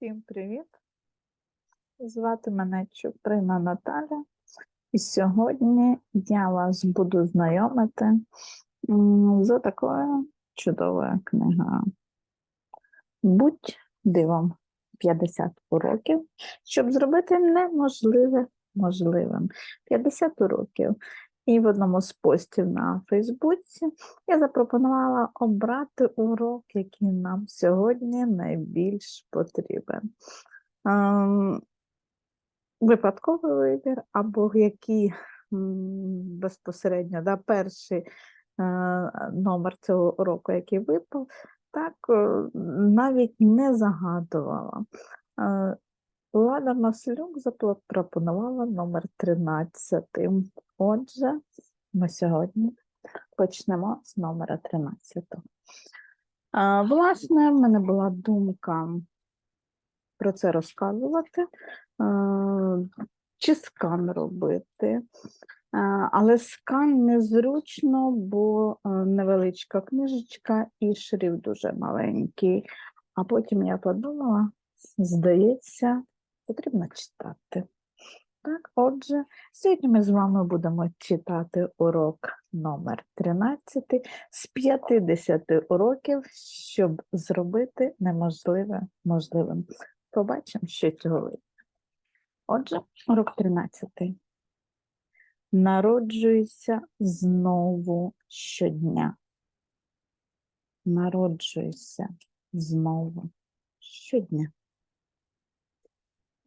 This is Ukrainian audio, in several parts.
Всім привіт! Звати мене Чуприна Наталя, і сьогодні я вас буду знайомити з такою чудовою книгою. Будь дивом 50 уроків, щоб зробити неможливе можливим. 50 уроків. І в одному з постів на Фейсбуці я запропонувала обрати урок, який нам сьогодні найбільш потрібен. Ем, Випадковий вибір, або який безпосередньо да, перший е, номер цього уроку, який випав, так е, навіть не загадувала. Е, Лада Маслюк запропонувала номер 13. Отже, ми сьогодні почнемо з номера 13. А, Власне, в мене була думка про це розказувати, чи скан робити. Але скан незручно, бо невеличка книжечка і шрифт дуже маленький. А потім я подумала, здається, потрібно читати. Отже, сьогодні ми з вами будемо читати урок номер 13 з 50 уроків, щоб зробити неможливе можливим. Побачимо, що цього вийде. Отже, урок 13. Народжуйся знову щодня. Народжуйся знову щодня.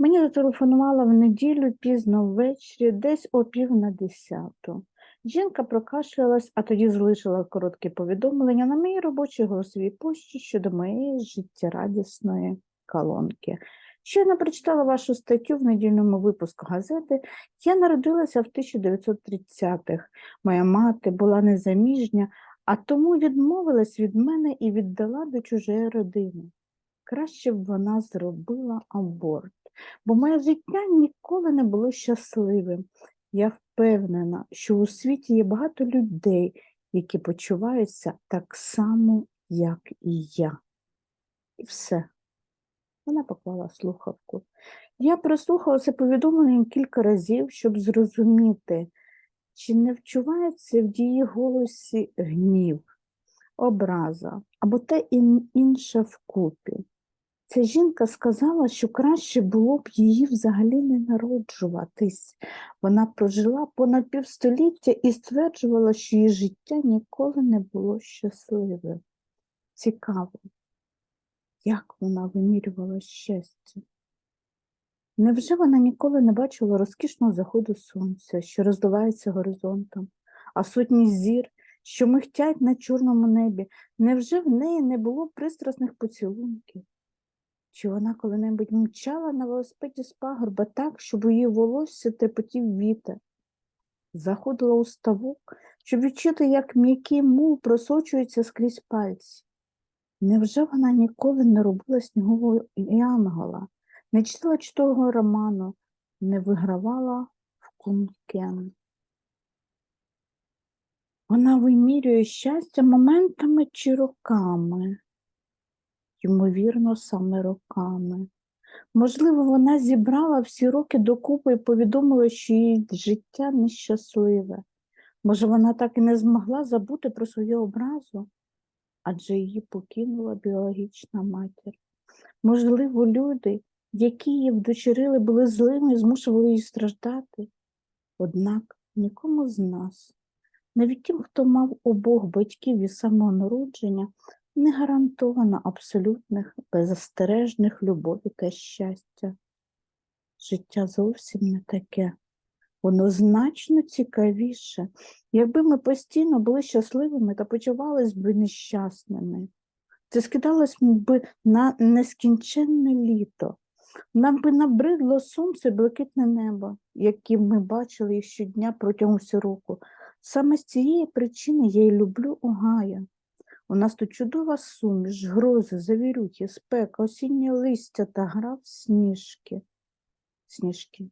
Мені зателефонувала в неділю пізно ввечері, десь о пів на десяту. Жінка прокашлялась, а тоді залишила коротке повідомлення на моїй робочій голосовій пошті щодо моєї життєрадісної колонки. Щойно прочитала вашу статтю в недільному випуску газети. Я народилася в 1930-х. Моя мати була незаміжня, а тому відмовилась від мене і віддала до чужої родини. Краще б вона зробила аборт бо моє життя ніколи не було щасливим. Я впевнена, що у світі є багато людей, які почуваються так само, як і я. І все. Вона поклала слухавку. Я прослухала це повідомлення кілька разів, щоб зрозуміти, чи не вчувається в її голосі гнів, образа або те ін- інше вкупі. Ця жінка сказала, що краще було б її взагалі не народжуватись. Вона прожила понад півстоліття і стверджувала, що її життя ніколи не було щасливим. Цікаво, як вона вимірювала щастя. Невже вона ніколи не бачила розкішного заходу сонця, що роздувається горизонтом, а сотні зір, що михтять на чорному небі? Невже в неї не було пристрасних поцілунків? Чи вона коли-небудь мчала на велосипеді з пагорба так, щоб у її волосся трепотів вітер? Заходила у ставок, щоб відчути, як м'який мул просочується скрізь пальці. Невже вона ніколи не робила снігового янгола, не читала чудового роману, не вигравала в кункен? Вона вимірює щастя моментами чи роками ймовірно, саме роками. Можливо, вона зібрала всі роки докупи і повідомила, що її життя нещасливе. Може, вона так і не змогла забути про свою образу, адже її покинула біологічна матір. Можливо, люди, які її вдочерили, були злими і змушували її страждати. Однак нікому з нас, навіть тим, хто мав обох батьків із самого народження, не гарантовано абсолютних, беззастережних любові та щастя. Життя зовсім не таке. Воно значно цікавіше, якби ми постійно були щасливими та почувалися б нещасними. Це скидалось би на нескінченне літо. Нам би набридло сонце і блакитне небо, яким ми бачили щодня протягом всього року. Саме з цієї причини я й люблю Огайо. У нас тут чудова суміш, грози, завірюхи, спека, осіннє листя та гра в сніжки. Сніжки.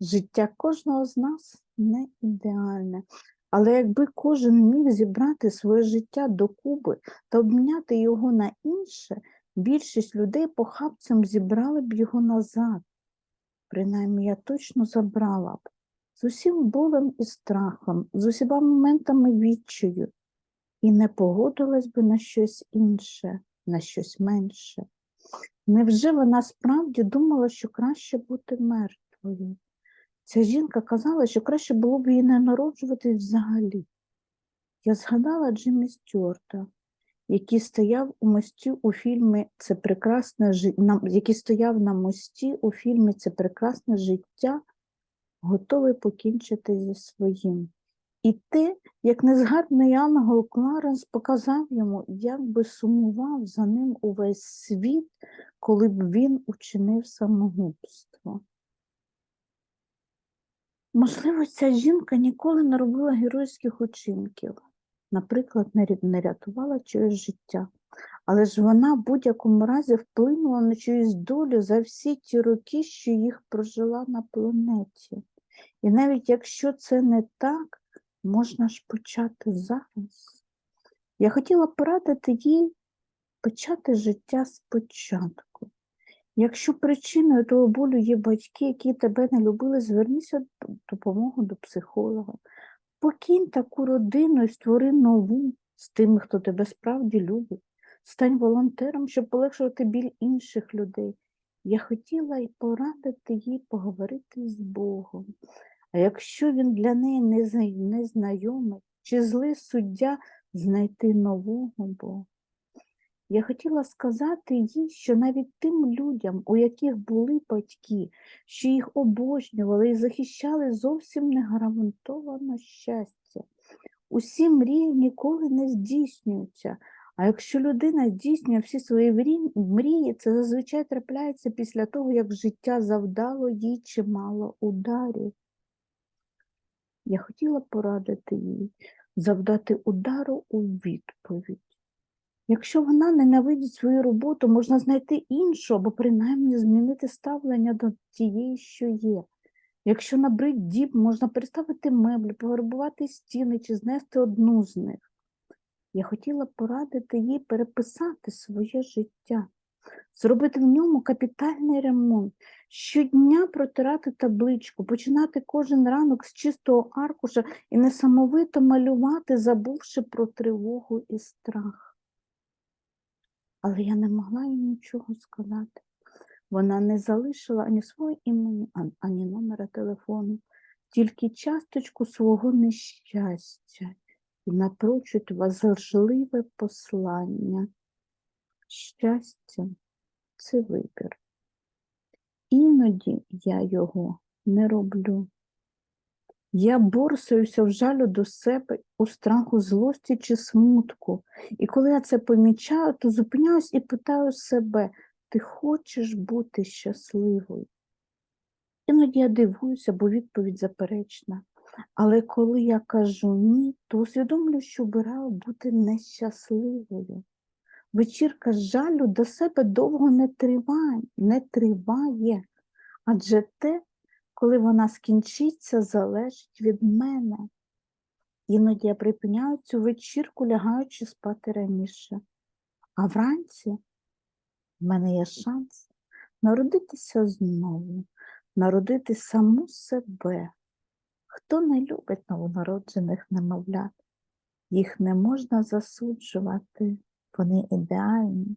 Життя кожного з нас не ідеальне, але якби кожен міг зібрати своє життя докупи та обміняти його на інше, більшість людей похапцем зібрали б його назад. Принаймні, я точно забрала б. З усім болем і страхом, з усіма моментами відчаю, і не погодилась би на щось інше, на щось менше. Невже вона справді думала, що краще бути мертвою? Ця жінка казала, що краще було б їй не народжуватись взагалі. Я згадала Джиммі Стюарта, який стояв у мості у фільмі Це прекрасне життя, який стояв на мості у фільмі Це прекрасне життя, готовий покінчити зі своїм. І те, як незгадний ангел Кларенс показав йому, як би сумував за ним увесь світ, коли б він учинив самогубство. Можливо, ця жінка ніколи не робила геройських учинків, наприклад, не рятувала чиєсь життя, але ж вона в будь-якому разі вплинула на чиюсь долю за всі ті роки, що їх прожила на планеті. І навіть якщо це не так, можна ж почати зараз. Я хотіла порадити їй почати життя спочатку. Якщо причиною того болю є батьки, які тебе не любили, звернися по допомогу до психолога. Покинь таку родину і створи нову з тими, хто тебе справді любить. Стань волонтером, щоб полегшувати біль інших людей. Я хотіла й порадити їй поговорити з Богом. А якщо він для неї не незнайомий, чи злий суддя знайти нового Бога. Я хотіла сказати їй, що навіть тим людям, у яких були батьки, що їх обожнювали і захищали зовсім не щастя. Усі мрії ніколи не здійснюються. А якщо людина здійснює всі свої мрії, це зазвичай трапляється після того, як життя завдало їй чимало ударів. Я хотіла порадити їй завдати удару у відповідь. Якщо вона ненавидить свою роботу, можна знайти іншу або принаймні змінити ставлення до тієї, що є. Якщо набрид діб, можна переставити меблі, пограбувати стіни чи знести одну з них. Я хотіла порадити їй переписати своє життя, зробити в ньому капітальний ремонт, щодня протирати табличку, починати кожен ранок з чистого аркуша і несамовито малювати, забувши про тривогу і страх. Але я не могла їй нічого сказати. Вона не залишила ані свого імені, ані номера телефону, тільки часточку свого нещастя і напрочуд важливе послання. Щастя це вибір. Іноді я його не роблю. Я борсуюся в жалю до себе у страху злості чи смутку. І коли я це помічаю, то зупиняюсь і питаю себе, ти хочеш бути щасливою? Іноді я дивуюся, бо відповідь заперечна. Але коли я кажу ні, то усвідомлюю, що обираю бути нещасливою. Вечірка жалю до себе довго не триває, не триває, адже те, коли вона скінчиться, залежить від мене. Іноді я припиняю цю вечірку, лягаючи спати раніше. А вранці в мене є шанс народитися знову, народити саму себе. Хто не любить новонароджених немовлят? Їх не можна засуджувати, вони ідеальні.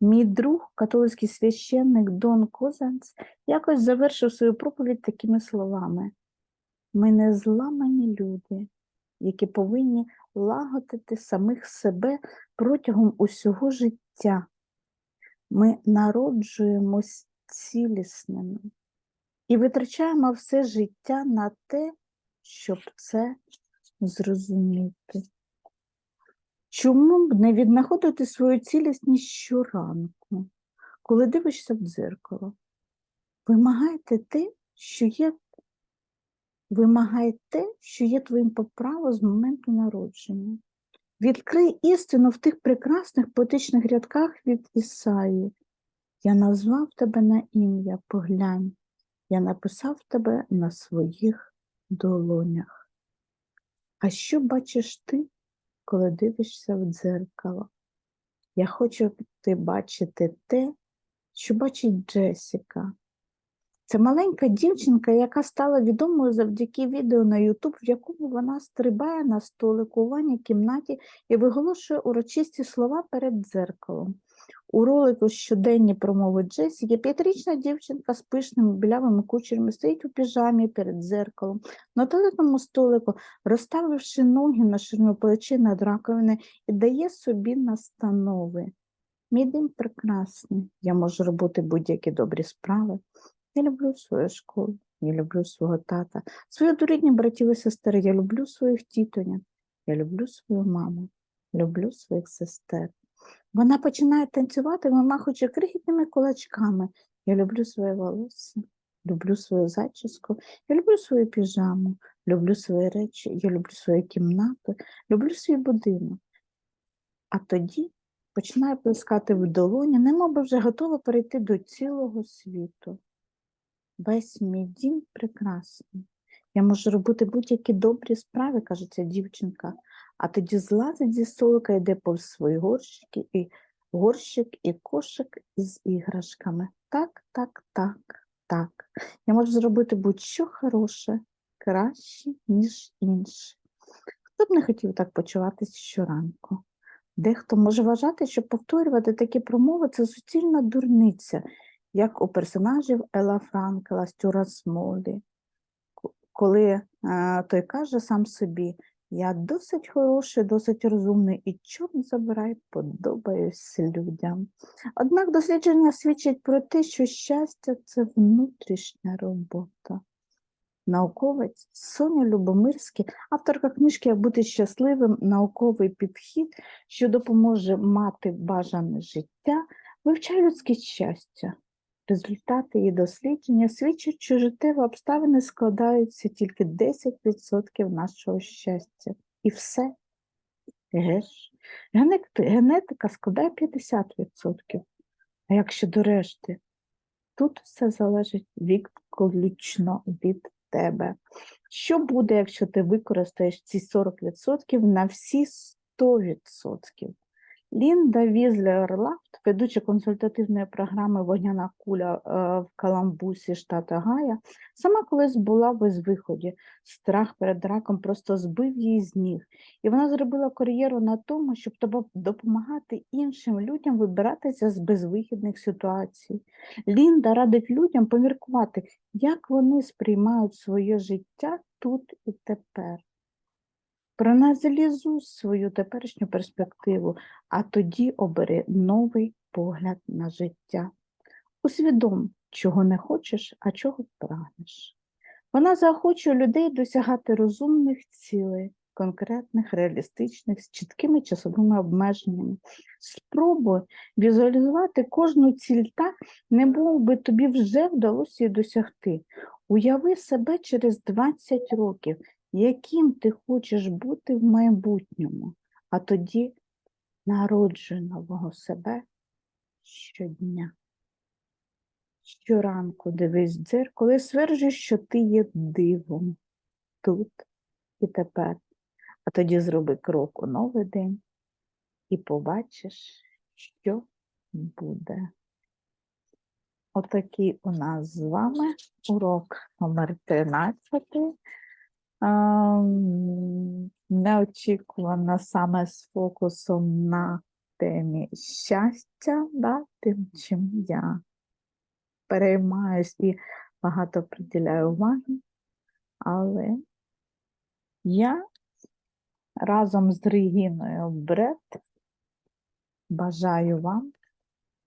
Мій друг, католицький священник Дон Козанц, якось завершив свою проповідь такими словами: Ми не зламані люди, які повинні лагодити самих себе протягом усього життя. Ми народжуємось цілісними і витрачаємо все життя на те, щоб це зрозуміти. Чому б не віднаходити свою цілісність щоранку, коли дивишся в дзеркало? Вимагайте те, що є, вимагай те, що є твоїм по з моменту народження. Відкрий істину в тих прекрасних поетичних рядках від Ісаї. Я назвав тебе на ім'я, поглянь, я написав тебе на своїх долонях. А що бачиш ти, коли дивишся в дзеркало? Я хочу ти бачити те, що бачить Джесіка. Це маленька дівчинка, яка стала відомою завдяки відео на YouTube, в якому вона стрибає на столику у ванній кімнаті і виголошує урочисті слова перед дзеркалом. У ролику щоденні промови Джесіки п'ятирічна дівчинка з пишними білявими кучерями стоїть у піжамі перед дзеркалом, на туалетному столику, розставивши ноги на ширину плечі над раковиною і дає собі настанови. Мій день прекрасний, я можу робити будь-які добрі справи. Я люблю свою школу, я люблю свого тата, свою дорідні братів і сестер, я люблю своїх тітоньок, я люблю свою маму, люблю своїх сестер. Вона починає танцювати, вимахуючи крихітними кулачками. Я люблю своє волосся, люблю свою зачіску, я люблю свою піжаму, люблю свої речі, я люблю свою кімнату, люблю свій будинок. А тоді починаю плескати в долоні, немов вже готова перейти до цілого світу. Весь мій дім прекрасний. Я можу робити будь-які добрі справи, каже ця дівчинка, а тоді злазить зі столика, йде повз свої горщики, і горщик і кошик із іграшками. Так, так, так, так. Я можу зробити будь-що хороше, краще, ніж інше. Хто б не хотів так почуватися щоранку? Дехто може вважати, що повторювати такі промови це суцільна дурниця, як у персонажів Ела Франкела, Стюра Смолі, коли е, той каже сам собі, я досить хороший, досить розумний і чорт забирай, подобаюсь людям. Однак дослідження свідчать про те, що щастя це внутрішня робота. Науковець Соня Любомирський, авторка книжки Як бути щасливим, науковий підхід, що допоможе мати бажане життя, вивчає людське щастя. Результати її дослідження свідчать, що життєві обставини складаються тільки 10% нашого щастя. І все. Еге ж. Генетика складає 50%. А як щодо решти? Тут все залежить виключно від тебе. Що буде, якщо ти використаєш ці 40% на всі 100%? Лінда Візлер-Лафт, ведуча консультативної програми Вогняна куля е, в Каламбусі, штата Гая, сама колись була в безвиході. Страх перед раком просто збив її з ніг. І вона зробила кар'єру на тому, щоб допомагати іншим людям вибиратися з безвихідних ситуацій. Лінда радить людям поміркувати, як вони сприймають своє життя тут і тепер. Проаналізуй свою теперішню перспективу, а тоді обери новий погляд на життя. Усвідом, чого не хочеш, а чого прагнеш. Вона заохочує людей досягати розумних цілей, конкретних, реалістичних, з чіткими часовими обмеженнями. Спробуй візуалізувати кожну ціль так, не би тобі вже вдалося її досягти. Уяви себе через 20 років, яким ти хочеш бути в майбутньому, а тоді народжуй нового себе щодня. Щоранку дивись в дзеркало і стверджуй, що ти є дивом тут і тепер. А тоді зроби крок у новий день і побачиш, що буде. Отакий у нас з вами урок номер 13. Неочікувано саме з фокусом на темі щастя, да, тим, чим я переймаюсь і багато приділяю уваги, але я разом з Регіною Бред бажаю вам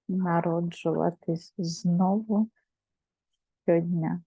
народжуватись знову щодня.